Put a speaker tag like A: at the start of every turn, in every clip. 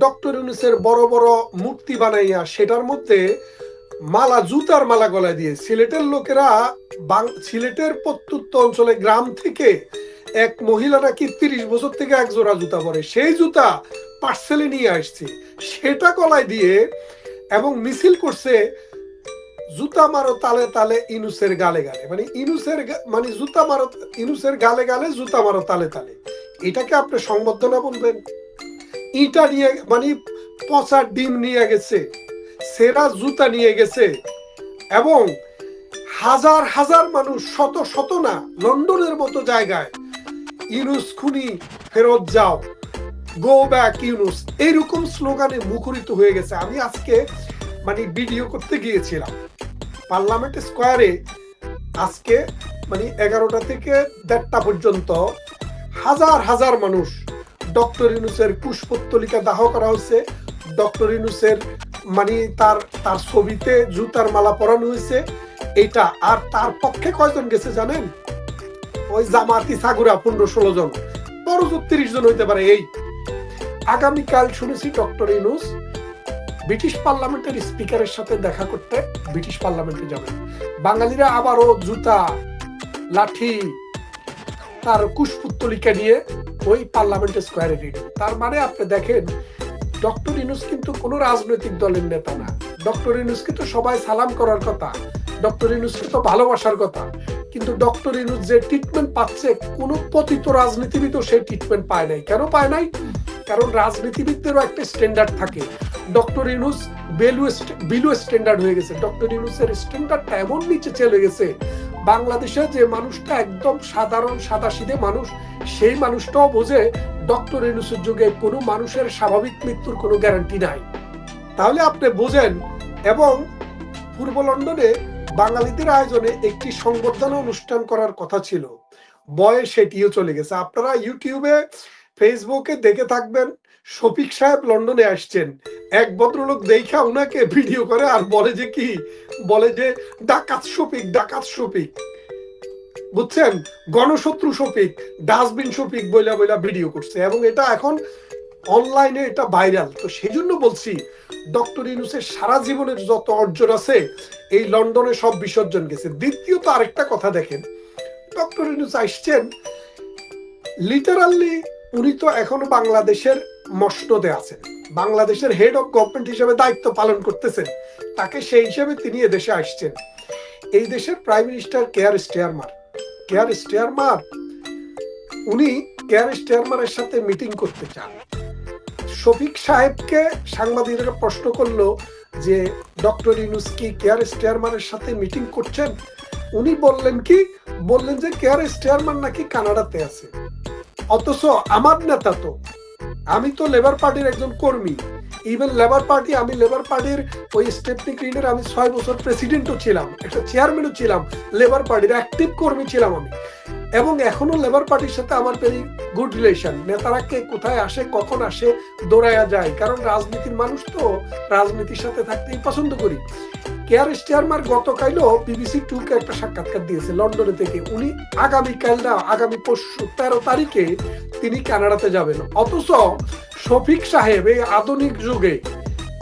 A: Doctor ইউনুসের বড় বড় মূর্তি বানাইয়া সেটার মধ্যে মালা, জুতার মালা গলায় দিয়ে সিলেটের লোকেরা সিলেটের প্রত্যুত্ত অঞ্চলে গ্রাম থেকে এক মহিলা নাকি তিরিশ বছর থেকে এক জোড়া জুতা পরে, সেই জুতা পার্সেলে নিয়ে আসছে। সেটা গলায় দিয়ে এবং মিছিল করছে জুতা মারো তালে তালে ইনুসের গালে গালে। মানে ইনুসের মানে জুতা মারো, ইনুসের গালে গালে জুতা মারো তালে তালে। এটাকে আপনি সংবর্ধনা বলবেন? ইটা নিয়ে মানে পচা ডিম নিয়ে গেছে, সেরা জুতা নিয়ে গেছে, এবং হাজার হাজার মানুষ, শত শত না, লন্ডনের মতো জায়গায়, ইউনুস খুনি ফেরত যাও গো ব্যাক ইউনুস, এইরকম স্লোগানে মুখরিত হয়ে গেছে। আমি আজকে মানে ভিডিও করতে গিয়েছিলাম, পার্লামেন্ট স্কোয়ারে, আজকে মানে এগারোটা থেকে দেড়টা পর্যন্ত, হাজার হাজার মানুষ ডক্টর ইউনুসের পুষ্পত্তলিকা দাহ করা হয়েছে। ডক্টর ইউনুসের মানে তার তার ছবিতে জুতার মালা পরানো হয়েছে। এটা আর তার পক্ষে কয়জন গেছে জানেন? ওই জামাতি সাগুরা পনেরো ষোলো জন। বড় তিরিশ জন হইতে পারে এই। আগামীকাল শুনেছি ডক্টর ইউনুস ব্রিটিশ পার্লামেন্টের স্পিকারের সাথে দেখা করতে ব্রিটিশ পার্লামেন্টে যাবেন। বাঙালিরা আবারও জুতা, লাঠি, তার কুশপুত্তলিকা নিয়ে ওই পার্লামেন্ট স্কোয়ারে রেডি তার মানে আপনি দেখেন ডক্টর ইনুস কিন্তু কোনো রাজনৈতিক দলের নেতা না। ডক্টর ইনুসকে তো সবাই সালাম করার কথা। ডক্টর ইনুসকে তো ভালোবাসার কথা। কিন্তু ডক্টর ইনুস যে ট্রিটমেন্ট পাচ্ছে, কোনো পতিত রাজনীতিবিদও সেই ট্রিটমেন্ট পায় নাই। কেন পায় নাই? কারণ রাজনীতিবিদদেরও একটা স্ট্যান্ডার্ড থাকে। ডক্টর ইনুস বেলু বিলু স্ট্যান্ডার্ড হয়ে গেছে। ডক্টর ইনুসের স্ট্যান্ডার্ডটা এমন নিচে চলে গেছে বাংলাদেশে যে মানুষটা একদম সাধারণ সাদাসিধে মানুষ, সেই মানুষটাও বোঝে ডক্টর ইনুসের যুগে কোনো মানুষের স্বাভাবিক মৃত্যুর কোনো গ্যারান্টি নাই। তাহলে আপনি বোঝেন, এবং পূর্ব লন্ডনে বাঙালিদের আয়োজনে একটি সংবর্ধনা অনুষ্ঠান করার কথা ছিল। বয়ে সেটিও চলে গেছে। আপনারা ইউটিউবে, ফেসবুকে দেখে থাকবেন, শফিক সাহেব লন্ডনে আসছেন। এক ভদ্রলোক দেখা ওনাকে ভিডিও করে আর বলে যে কি বলে যে ডাকাত শফিক ডাকাত শফিক। বুঝছেন? গণশত্রু শফিক, ডাস্টবিন শফিক বইলা বইলা ভিডিও করছে এবং এটা এখন অনলাইনে এটা ভাইরাল তো সেই জন্য বলছি, ডক্টর ইউনুসের সারা জীবনের যত অর্জন আছে, এই লন্ডনে সব বিসর্জন গেছে। দ্বিতীয়ত আরেকটা কথা দেখেন, ডক্টর ইউনুস আসছেন লিটারালি উনি তো এখনও বাংলাদেশের মসনদে আছেন। বাংলাদেশের হেড অফ গভর্নমেন্ট হিসেবে দায়িত্ব পালন করতেছেন। তাকে সেই হিসেবে তিনি এদেশে আসছেন। এই দেশের prime minister Keir Starmer Keir Starmer উনি কেয়ার স্টেয়ারমারের সাথে মিটিং করতে চান। শফিক সাহেবকে সাংবাদিকরা প্রশ্ন করল যে, ডক্টর ইউনুস কি কেয়ার স্টেয়ারমানের সাথে মিটিং করছেন? উনি বললেন কি, বললেন যে কেয়ার স্টেয়ারম্যান নাকি কানাডাতে আছে। অথচ আমার নেতা তো আমি তো লেবার পার্টির একজন কর্মী। ইভেন লেবার পার্টি আমি লেবার পার্টির ওই স্টেপনি গ্রিনের আমি ছয় বছর প্রেসিডেন্টও ছিলাম, একটা চেয়ারম্যানও ছিলাম লেবার পার্টির অ্যাক্টিভ কর্মী ছিলাম আমি। এবং এখনও লেবার পার্টির সাথে আমার ভেরি গুড রিলেশন নেতারা কে কোথায় আসে, কখন আসে, দৌড়ায়া যায়। কারণ রাজনীতির মানুষ তো, রাজনীতির সাথে থাকতেই পছন্দ করি। কেয়ার স্টিয়ারমার গতকালও বিবিসি টুকে একটা সাক্ষাৎকার দিয়েছে লন্ডনে থেকে। উনি আগামীকাল না, আগামী পরশু তেরো তারিখে তিনি কানাডাতে যাবেন। অথচ শফিক সাহেব এই আধুনিক যুগে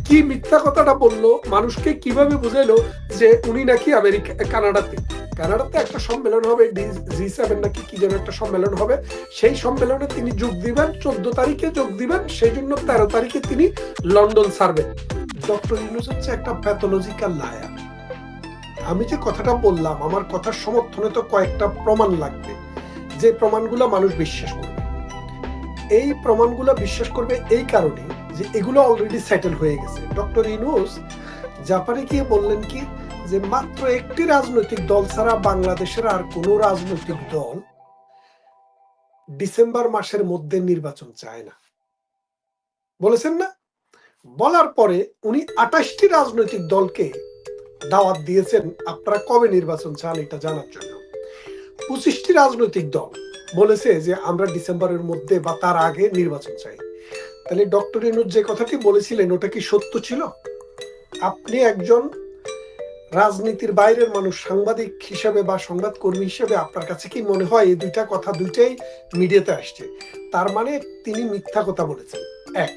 A: কি মিথ্যা কথাটা বলল, মানুষকে কীভাবে বুঝাইলো যে উনি নাকি আমেরিকা, কানাডাতে। কানাডাতে একটা সম্মেলন হবে জি সেভেন নাকি কি যেন একটা সম্মেলন হবে। সেই সম্মেলনে তিনি যোগ দিবেন, চোদ্দ তারিখে যোগ দিবেন, সেই জন্য তেরো তারিখে তিনি লন্ডন ছাড়বেন। ডক্টর ইউনুস হচ্ছে একটা প্যাথোলজিক্যাল লায়ার আমি যে কথাটা বললাম, আমার কথার সমর্থনে তো কয়েকটা প্রমাণ লাগবে। যে প্রমাণগুলো মানুষ বিশ্বাস করবে। এই প্রমাণগুলো বিশ্বাস করবে এই কারণে যে এগুলো অলরেডি সেটেল হয়ে গেছে। ডক্টর ইউনুস জাপানে গিয়ে বললেন কি, যে মাত্র একটি রাজনৈতিক দল ছাড়া বাংলাদেশের আর কোনো রাজনৈতিক দল ডিসেম্বর মাসের মধ্যে নির্বাচন চায় না। বলেছেন না? বলার পরে উনি আঠাশটি রাজনৈতিক দলকে দাওয়াত দিয়েছেন আপনারা কবে নির্বাচন চান এটা জানার জন্য। পঁচিশটি রাজনৈতিক দল বলেছে যে আমরা ডিসেম্বরের মধ্যে বা তার আগে নির্বাচন চাই। তাহলে ডক্টর ইনুজ যে কথাটি বলেছিলেন, ওটা কি সত্য ছিল? আপনি একজন রাজনীতির বাইরের মানুষ, সাংবাদিক হিসেবে বা সংবাদকর্মী হিসেবে আপনার কাছে কি মনে হয় এই দুইটা কথা দুইটাই মিডিয়াতে আসছে? তার মানে তিনি মিথ্যা কথা বলেছেন। এক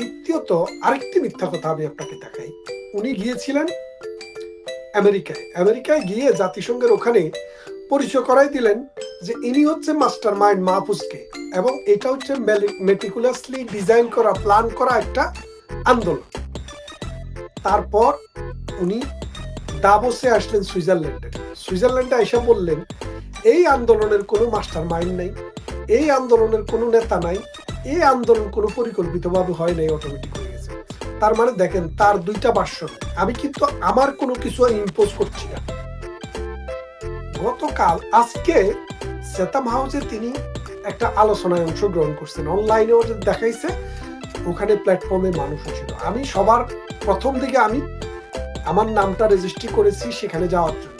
A: দ্বিতীয়ত আরেকটি মিথ্যা কথা আমি আপনাকে দেখাই। উনি গিয়েছিলেন আমেরিকায়। আমেরিকায় গিয়ে জাতিসংঘের ওখানে পরিচয় করাই দিলেন যে ইনি হচ্ছে মাস্টার মাইন্ড মাহফুজকে এবং এটা হচ্ছে মেটিকুলাসলি ডিজাইন করা প্ল্যান করা একটা আন্দোলন। তারপর উনি দাবোসে আসলেন সুইজারল্যান্ডে। সুইজারল্যান্ডে এসে বললেন, এই আন্দোলনের কোনো মাস্টার মাইন্ড নেই, এই আন্দোলনের কোনো নেতা নাই এই আন্দোলন কোনো পরিকল্পিতভাবে হয় নাই অটোমেটিক হয়ে গেছে। তার মানে দেখেন, তার দুইটা ভার্সন আমি কিন্তু আমার কোনো কিছু ইম্পোজ করছি না। গতকাল, আজকে সেতাম হাউসে তিনি একটা আলোচনায় অংশগ্রহণ করছেন। অনলাইনে দেখাইছে, ওখানে প্ল্যাটফর্মে মানুষ ছিল। আমি সবার প্রথম দিকে আমি আমার নামটা রেজিস্ট্রি করেছি সেখানে যাওয়ার জন্য।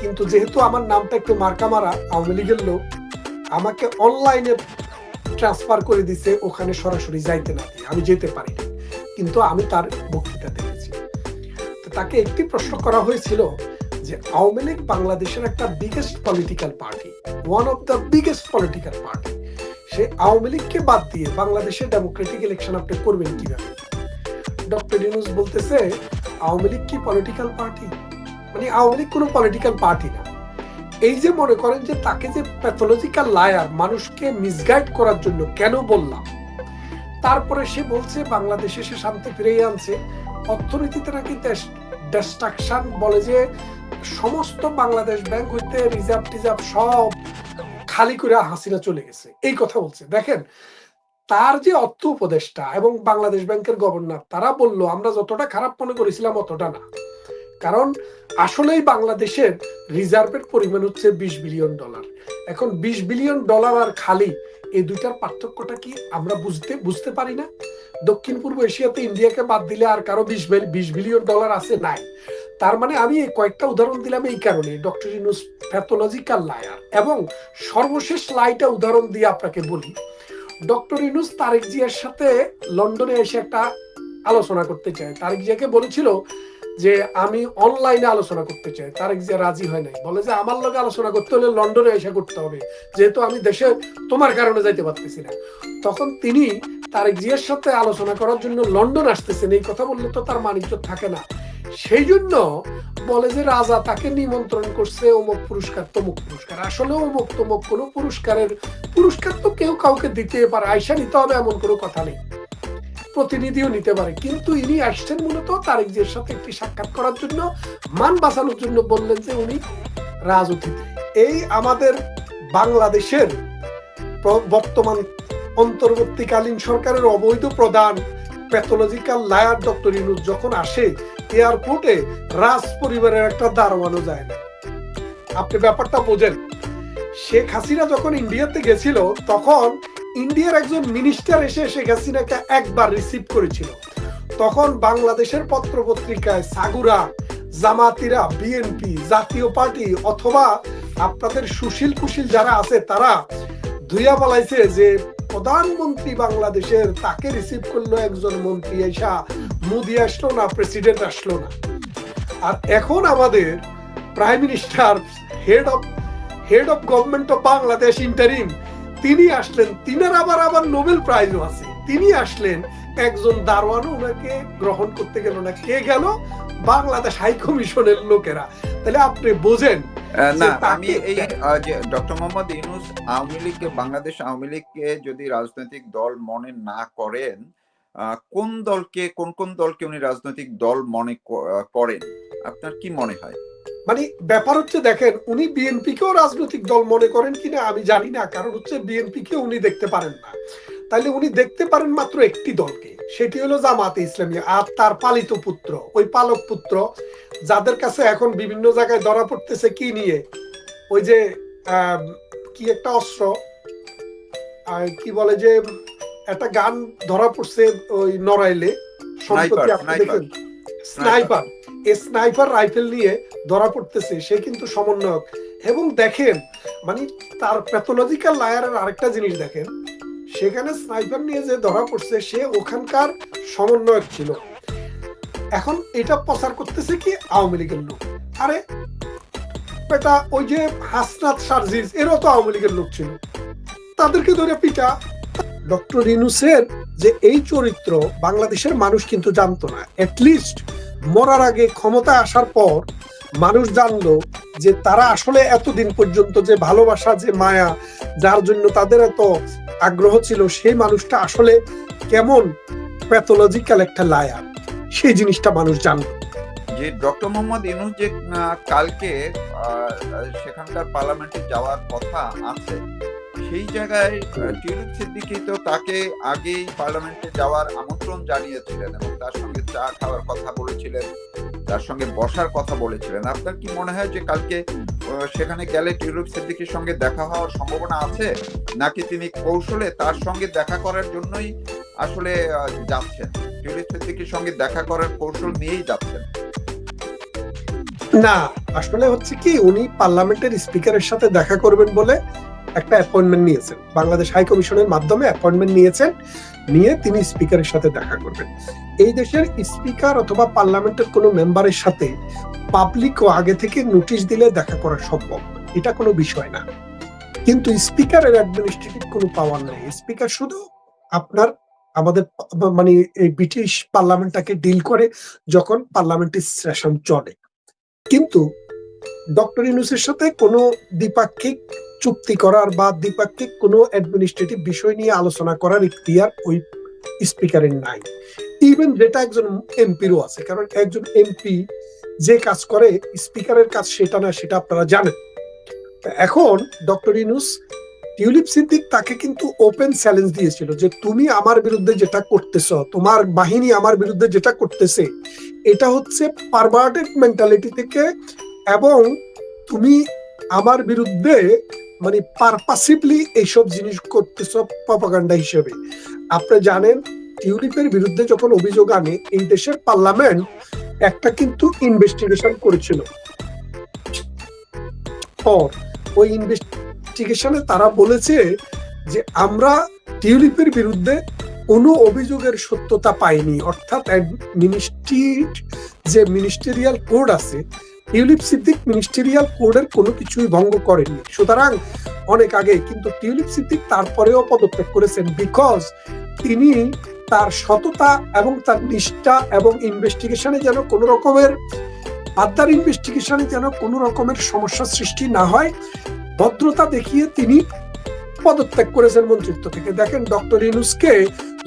A: কিন্তু যেহেতু আমার নামটা একটু মার্কা মারা আওয়ামী লীগের লোক, আমাকে অনলাইনে ট্রান্সফার করে দিছে, ওখানে সরাসরি যাইতে না আমি যেতে পারি কিন্তু আমি তার বক্তৃতা দেখেছি। তাকে একটি প্রশ্ন করা হয়েছিল যে, আওয়ামী লীগ বাংলাদেশের একটা biggest political party one of the biggest political party সে আওয়ামী লীগকে বাদ দিয়ে বাংলাদেশের ডেমোক্রেটিক ইলেকশন আপনি করবেন কীভাবে? ডক্টর ইউনুস বলতেছে, আওয়ামী লীগ কি পলিটিক্যাল পার্টি মানে আওয়ামী লীগ কোনো পলিটিক্যাল পার্টি না। এই যে মনে করেন যে তাকে যে প্যাথোলজিক্যাল লায়ার মানুষকে মিসগাইড করার জন্য কেন বললাম? তারপরে সে বলছে, বাংলাদেশে সে শান্তি ফিরিয়ে আনছে। অর্থনীতিতে নাকি ডিস্ট্রাকশন বলে যে সমস্ত বাংলাদেশ ব্যাংক হইতে রিজার্ভ টিজার্ভ সব খালি করে হাসিনা চলে গেছে। এই কথা বলছে। দেখেন, তার যে অর্থ উপদেষ্টা এবং বাংলাদেশ ব্যাংকের গভর্নর তারা বলল, আমরা যতটা খারাপ মনে করেছিলাম, অতটা না। কারণ আসলেই বাংলাদেশের রিজার্ভের পরিমাণ হচ্ছে বিশ বিলিয়ন ডলার। এখন বিশ বিলিয়ন ডলার আর খালি, এই দুইটার পার্থক্যটা কি আমরা বুঝতে বুঝতে পারি না? দক্ষিণ পূর্ব এশিয়াতে ইন্ডিয়াকে বাদ দিলে আর কারও বিশ বিশ বিলিয়ন ডলার আছে নাই। তার মানে আমি কয়েকটা উদাহরণ দিলাম এই কারণে ডক্টর ইনুস প্যাথোলজিক্যাল লায়ার। এবং সর্বশেষ লাইটা উদাহরণ দিয়ে আপনাকে বলি, ডক্টর ইনুস তারেক জিয়ার সাথে লন্ডনে এসে একটা আলোচনা করতে চায়। তারেক জিয়াকে বলেছিল যে আমি অনলাইনে আলোচনা করতে চাই, তারেক জিয়া রাজি হয় নাই। বলে যে, আমার লগে আলোচনা করতে হলে লন্ডনে এসে করতে হবে। যেহেতু আমি দেশে তোমার কারণে যাইতে পারতেছি না। তখন তিনি তারেক জিয়ার সাথে আলোচনা করার জন্য লন্ডন আসতেছেন। এই কথা বললে তো তার মানিজ্য থাকে না। সেই জন্য বলে যে, রাজা তাকে নিমন্ত্রণ করছে অমুক পুরস্কার, তমুক পুরস্কার। আসলে অমুক তমুক কোনো পুরস্কারের, পুরস্কার তো কেউ কাউকে দিতে পারে, আয়সা নিতে হবে এমন কোনো কথা নেই। প্রতিনিধিও নিতে পারে। কিন্তু ইনি আসছেন মূলত তারেক জিয়ার সাথে একটি সাক্ষাৎ করার জন্য, মান বাঁচানোর জন্য বললেন যে উনি রাজ অতিথি এই আমাদের বাংলাদেশের বর্তমান অন্তর্বর্তীকালীন সরকারের অবৈধ প্রধান প্যাথোলজিক্যাল লায়ার ডক্টর ইনুজ যখন আসে, এয়ারপোর্টে রাজ পরিবারের একটা দারোয়ানও যায় না। আপনি ব্যাপারটা বোঝেন। শেখ হাসিনা যখন ইন্ডিয়াতে গেছিল, তখন ইন্ডিয়ার একজন মিনিস্টার এসে শেখ হাসিনাকে একবার রিসিভ করেছিল। তখন বাংলাদেশের পত্র পত্রিকায় সাগুরা, জামাতিরা বিএনপি জাতীয় পার্টি অথবা আপনাদের সুশীল কুশীল যারা আছে তারা ধুইয়া বলাইছে যে প্রধানমন্ত্রী বাংলাদেশের তাকে রিসিভ করল একজন মন্ত্রী এসা, মোদি আসলো না প্রেসিডেন্ট আসলো না। আর এখন আমাদের prime minister head of head of government of Bangladesh interim তিনি আসলেন তিনার আবার আবার নোবেল প্রাইজও আছে। তিনি আসলেন একজন দারোয়ানও ওনাকে গ্রহণ করতে গেল না কে গেল বাংলাদেশ হাই কমিশনের লোকেরা। তাহলে আপনি বোঝেন
B: না আমি এই যে ডক্টর মোহাম্মদ ইউনুস আওয়ামী লীগ বাংলাদেশ আওয়ামী লীগকে যদি রাজনৈতিক দল মনে না করেন কোন দলকে কোন কোন দলকে উনি রাজনৈতিক দল মনে করেন? আপনার কি মনে হয়?
A: মানে ব্যাপার হচ্ছে দেখেন উনি বিএনপি কেও রাজনৈতিক দল মনে করেন কিনা আমি জানি না কারণ হচ্ছে বিএনপি কে উনি দেখতে পারেন না। তাইলে উনি দেখতে পারেন মাত্র একটি দলকে সেটি হলো জামাতে ইসলামী আর তার পালিত পুত্র ওই পালক পুত্র যাদের কাছে এখন বিভিন্ন জায়গায় ধরা পড়তেছে কি নিয়ে? ওই যে কি একটা অস্ত্র কি বলে যে একটা গান ধরা পড়ছে ওই নড়াইলে সম্প্রতি আপনি দেখেন স্নাইপার। স্নাইপার রাইফেল নিয়ে ধরা পড়তেছে, সে কিন্তু সমন্বয়ক। এবং দেখেন মানে তার প্যাথোলজিক্যাল লায়ারের আরেকটা জিনিস দেখেন, সেখানে স্নাইপার নিয়ে যে ধরা পড়ছে, সে ওখানকার সমন্বয়ক ছিল। এখন এটা প্রচার করতেছে কি আওয়ামী লীগের লোক। আরে, এটা ওই যে হাসনাত সার্জিস, এরও তো আওয়ামী লীগের লোক ছিল। তাদেরকে ধরে পিটা। ডক্টর ইনুসের যে এই চরিত্র, বাংলাদেশের মানুষ কিন্তু জানতো না। লিস্ট মরার আগে ক্ষমতা আসার পর মানুষ জানলো যে তারা আসলে এতদিন পর্যন্ত যে ভালোবাসা, যে মায়া, যার জন্য তাদের এত আগ্রহ ছিল, সেই মানুষটা আসলে কেমন প্যাথোলজিক্যাল একটা লায়ার সেই জিনিসটা মানুষ জানলো।
B: যে ডক্টর মোহাম্মদ ইউনুস যে কালকে সেখানকার পার্লামেন্টে যাওয়ার কথা আছে সেই জায়গায় টিউলিপ সিদ্দিকি তো তাকে আগেই পার্লামেন্টে যাওয়ার আমন্ত্রণ জানিয়েছিলেন এবং তার সঙ্গে চা খাওয়ার কথা বলেছিলেন, তার সঙ্গে বসার কথা বলেছিলেন। আপনার কি মনে হয় যে কালকে সেখানে গেলে টিউলিপ সিদ্দিকির সঙ্গে দেখা হওয়ার সম্ভাবনা আছে? নাকি তিনি কৌশলে তার সঙ্গে দেখা করার জন্যই আসলে যাচ্ছেন? টিউলিপ সিদ্দিকির সঙ্গে দেখা করার কৌশল নিয়েই যাচ্ছেন।
A: না, আসলে হচ্ছে কি, উনি পার্লামেন্টের স্পিকারের সাথে দেখা করবেন বলে একটা অ্যাপয়েন্টমেন্ট নিয়েছেন। বাংলাদেশ হাই কমিশনের মাধ্যমে অ্যাপয়েন্টমেন্ট নিয়েছেন, নিয়ে তিনি স্পিকারের সাথে দেখা করবেন। এই দেশের স্পিকার অথবা পার্লামেন্টের কোনো মেম্বারের সাথে পাবলিকও আগে থেকে নোটিশ দিলে দেখা করা সম্ভব। এটা কোনো বিষয় না। কিন্তু স্পিকারের অ্যাডমিনিস্ট্রেটিভ কোনো পাওয়ার নেই। স্পিকার শুধু আপনার, আমাদের মানে এই ব্রিটিশ পার্লামেন্টটাকে ডিল করে যখন পার্লামেন্টের সেশন চলে। কিন্তু ডক্টর ইউনুসের সাথে কোনো দ্বিপাক্ষিক চুক্তি করার বা দ্বিপাক্ষিক কোনো অ্যাডমিনিস্ট্রেটিভ বিষয় নিয়ে আলোচনা করার ইখতিয়ার ওই স্পিকারের নাই। ইভেন যেটা একজন এমপিরও আছে, কারণ একজন এমপি যে কাজ করে, স্পিকারের কাজ সেটা না, সেটা আপনারা জানেন। এখন ডক্টর ইনুস টিউলিপ সিদ্দিক তাকে কিন্তু ওপেন চ্যালেঞ্জ দিয়েছিল যে তুমি আমার বিরুদ্ধে যেটা করতেছ, তোমার বাহিনী আমার বিরুদ্ধে যেটা করতেছে, এটা হচ্ছে পারভার্টেড মেন্টালিটি থেকে এবং তুমি আমার বিরুদ্ধে মানে পারপাসিভলি এইসব জিনিস করতেছ প্রপাগান্ডা হিসেবে। আপনি জানেন টিউলিপের বিরুদ্ধে যখন অভিযোগ আনে, এই দেশের পার্লামেন্ট একটা কিন্তু ইনভেস্টিগেশন করেছিল। ওই ইনভেস্টিগেশনে তারা বলেছে যে আমরা টিউলিপের বিরুদ্ধে কোনো অভিযোগের সত্যতা পাইনি। অর্থাৎ যে মিনিস্টেরিয়াল কোড আছে টিউলিপ সিদ্দিক মিনিস্টেরিয়াল কোডের কোনো কিছুই ভঙ্গ করেননি সুতরাং অনেক আগে কিন্তু টিউলিপ সিদ্দিক তারপরেও পদত্যাগ করেছেন বিকজ তিনি তার সততা এবং তার নিষ্ঠা এবং ইনভেস্টিগেশনে যেন কোনো রকমের আদার ইনভেস্টিগেশনে যেন কোনো রকমের সমস্যা সৃষ্টি না হয়, ভদ্রতা দেখিয়ে তিনি পদত্যাগ করেছেন মন্ত্রিত্ব থেকে। দেখেন ডক্টর ইনুসকে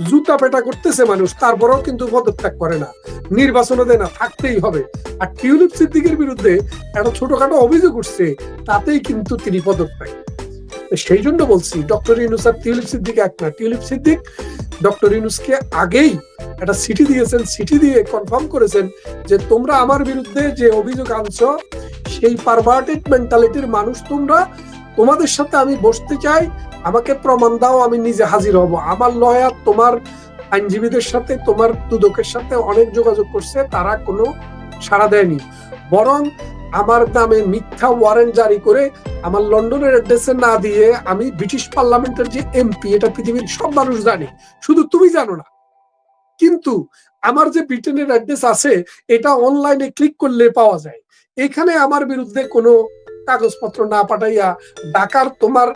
A: জুতা পেটা করতেছে মানুষ, তারপরেও কিন্তু পদত্যাগ করে না। নির্বাচনে দেয় না থাকতেই হবে। আর টিউলিপ সিদ্দিকের বিরুদ্ধে একটা ছোটখাটো অভিযোগ উঠছে, তাতেই কিন্তু তিনি পদত্যাগ। সেই জন্য বলছি, ডক্টর ইউনুস আর টিউলিপ সিদ্দিক এক না। টিউলিপ সিদ্দিক, ডক্টর ইউনুসকে আগেই একটা সিটি দিয়েছেন সিটি দিয়ে কনফার্ম করেছেন যে তোমরা আমার বিরুদ্ধে যে অভিযোগ আনছো, সেই পারভার্টেড মেন্টালিটির মানুষ তোমরা। তোমাদের সাথে আমি বসতে চাই আমাকে প্রমাণ দাও, আমি নিজে হাজির হব। আমার লয়ার তোমার আইনজীবীদের সাথে, তোমার দুদকের সাথে অনেক যোগাযোগ করছে, তারা কোনো সাড়া দেয়নি। বরং আমার নামে মিথ্যা ওয়ারেন্ট জারি করে আমার লন্ডনের অ্যাড্রেসে না দিয়ে আমি ব্রিটিশ পার্লামেন্টের যে এমপি এটা পৃথিবীর সব মানুষ জানে। শুধু তুমি জানো না। কিন্তু আমার যে ব্রিটেনের অ্যাড্রেস আছে, এটা অনলাইনে ক্লিক করলে পাওয়া যায়। এখানে আমার বিরুদ্ধে কোনো কাগজপত্র না পাঠাইয়া ডাকার তোমার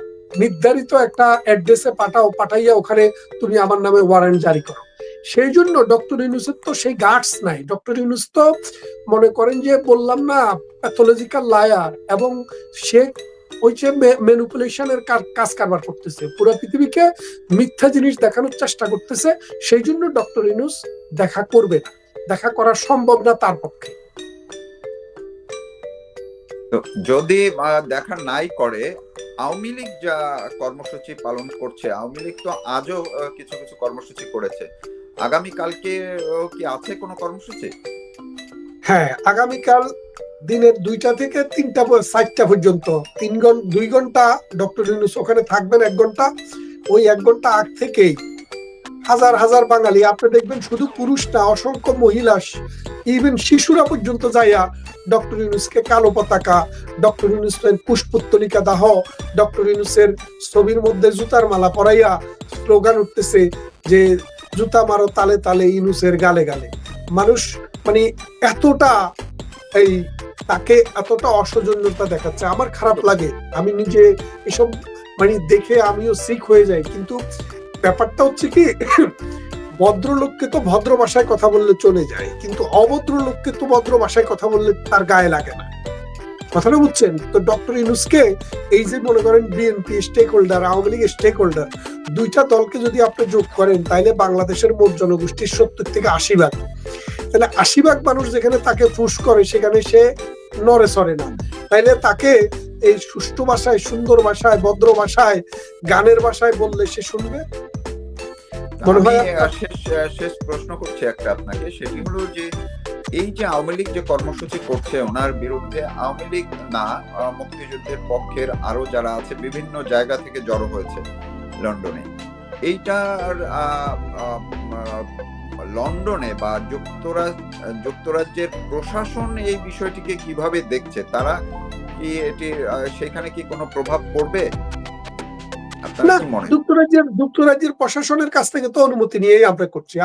A: নির্ধারিত একটা অ্যাড্রেসে পাঠাও, পাঠাইয়া ওখানে তুমি আমার নামে ওয়ারেন্ট জারি করো। সেই জন্য ডক্টর ইউনুসের তো সেই গার্ডস নাই। ডক্টর ইউনুস তো মনে করেন যে বললাম না প্যাথোলজিক্যাল লায়ার এবং সে ওই যে ম্যানুপুলেশনের কাজ কারবার করতেছে। পুরো পৃথিবীকে মিথ্যা জিনিস দেখানোর চেষ্টা করতেছে, সেই জন্য ডক্টর ইউনুস দেখা করবে না। দেখা করা সম্ভব না তার পক্ষে।
B: যদি দেখা নাই করে আওয়ামী লীগ যা কর্মসূচি পালন করছে, আওয়ামী লীগ তো আজও কিছু কিছু কর্মসূচি করেছে। আগামী কালকে কি আছে কোনো কর্মসূচি?
A: হ্যাঁ আগামীকাল দিনের দুইটা থেকে তিনটা চারটা পর্যন্ত, তিন ঘণ্টা দুই ঘণ্টা ডক্টর ইউনুস ওখানে থাকবেন এক ঘণ্টা। ওই এক ঘণ্টা আগ থেকেই হাজার হাজার বাঙালি, আপনি দেখবেন শুধু পুরুষ না, অসংখ্য মহিলা ইভেন শিশুরা পর্যন্ত যাইয়া ডক্টর ইউনুসকে কালো পতাকা, ডক্টর ইউনুসের পুষ্পত্তলিকা দাহ, ডক্টর ইউনুসের ছবির মধ্যে জুতার মালা পরাইয়া স্লোগান উঠতেছে যে, জুতা মারো তালে তালে ইউনুসের গালে গালে। মানুষ মানে এতটা এই তাকে এতটা অসৌজন্যতা দেখাচ্ছে। আমার খারাপ লাগে, আমি নিজে এসব মানে দেখে আমিও সিক হয়ে যাই, কিন্তু ব্যাপারটা হচ্ছে কি, ভদ্রলোককে তো ভদ্র ভাষায় কথা বললে চলে যায়, কিন্তু অভদ্র লোককে তো ভদ্র ভাষায় কথা বললে তার গায়ে লাগে না। কথাটা বুঝছেন? তো ডক্টর ইনুসকে এই যে মনে করেন BNP stakeholder Awami League stakeholder দুইটা দলকে যদি আপনি যোগ করেন, তাইলে বাংলাদেশের মোট জনগোষ্ঠীর সত্তর থেকে আশি ভাগ। তাহলে আশি ভাগ মানুষ যেখানে তাকে ফুস করে, সেখানে সে নড়ে সরে না। তাইলে তাকে এই সুষ্ঠু ভাষায় সুন্দর ভাষায় ভদ্র ভাষায় গানের ভাষায় বললে সে শুনবে?
B: শেষ প্রশ্ন করছি একটা আপনাকে। সেটি হলো যে এই যে আওয়ামী লীগ যে কর্মসূচি করছে ওনার বিরুদ্ধে আওয়ামী লীগ না মুক্তিযুদ্ধের পক্ষের আরও যারা আছে বিভিন্ন জায়গা থেকে জড়ো হয়েছে লন্ডনে। এইটার লন্ডনে বা যুক্তরাজ্য যুক্তরাজ্যের প্রশাসন এই বিষয়টিকে কীভাবে দেখছে তারা কি এটি সেখানে কি কোনো প্রভাব পড়বে?
A: যুক্তরাজ্যের যুক্তরাজ্যের প্রশাসনের কাছ থেকে তো অনুমতি নিয়েই আমরা করছি